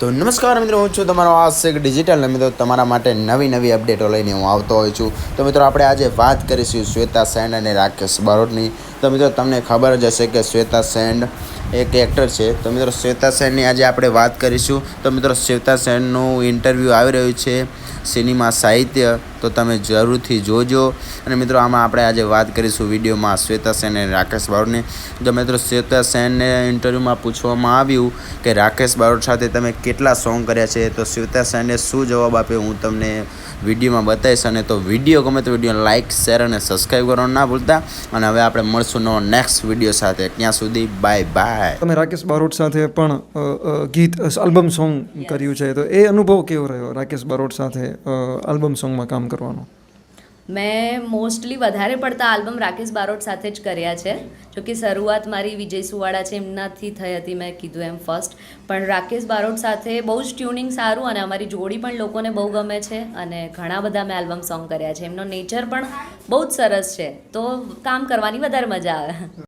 તો નમસ્કાર મિત્રો, હું છું તમારો આ શેખ ડિજિટલ મિત્રો તમારા માટે નવી નવી અપડેટો લઈને હું આવતો હોઉં છું. તો મિત્રો, આપણે આજે વાત કરીશું શ્વેતા સેન્ડ અને રાકેશ બારોટની. તો મિત્રો, તમને ખબર જ હશે કે શ્વેતા સેન્ડ એક એક્ટર છે. તો મિત્રો, શ્વેતા સેનની આજે આપણે વાત કરીશું. તો મિત્રો, શ્વેતા સેનનું ઇન્ટરવ્યૂ આવી રહ્યું છે. સિનેમા સાહિત્ય, તો તમે જરૂરથી જોજો. અને મિત્રો, આમાં આપણે આજે વાત કરીશું વિડીયોમાં શ્વેતા સેન અને રાકેશ બારોટની. તો મિત્રો, શ્વેતા સેનને ઇન્ટરવ્યૂમાં પૂછવામાં આવ્યું કે, રાકેશ બારોટ સાથે તમે કેટલા સોંગ કર્યા છે? તો શ્વેતા સેને શું જવાબ આપ્યો? હું તમને વિડીયોમાં બતાવીશ અને તો વીડિયો ગમે તો વીડિયો લાઇક શેર અને સબસ્ક્રાઈબ કરવાનું ના ભૂલતા. અને હવે આપણે મળશું નવો નેક્સ્ટ વીડિયો સાથે. ત્યાં સુધી બાય બાય તમે રાકેશ બારોટ સાથે પણ ગીત આલ્બમ સોંગ કર્યું છે. તો એ અનુભવ કેવો રહ્યો રાકેશ બારોટ સાથે આલ્બમ સોંગમાં કામ કરવાનો? મેં મોસ્ટલી વધારે પડતા આલ્બમ રાકેશ બારોટ સાથે જ કર્યા છે. જો કે શરૂઆત મારી વિજય સુવાળા છે, એમનાથી થઈ હતી, મેં કીધું એમ ફર્સ્ટ પણ રાકેશ બારોટ સાથે બહુ જ ટ્યુનિંગ સારું અને અમારી જોડી પણ લોકોને બહુ ગમે છે અને ઘણા બધા મેં આલ્બમ સોંગ કર્યા છે. એમનો નેચર પણ બહુ જ સરસ છે. તો કામ કરવાની વધારે મજા આવે.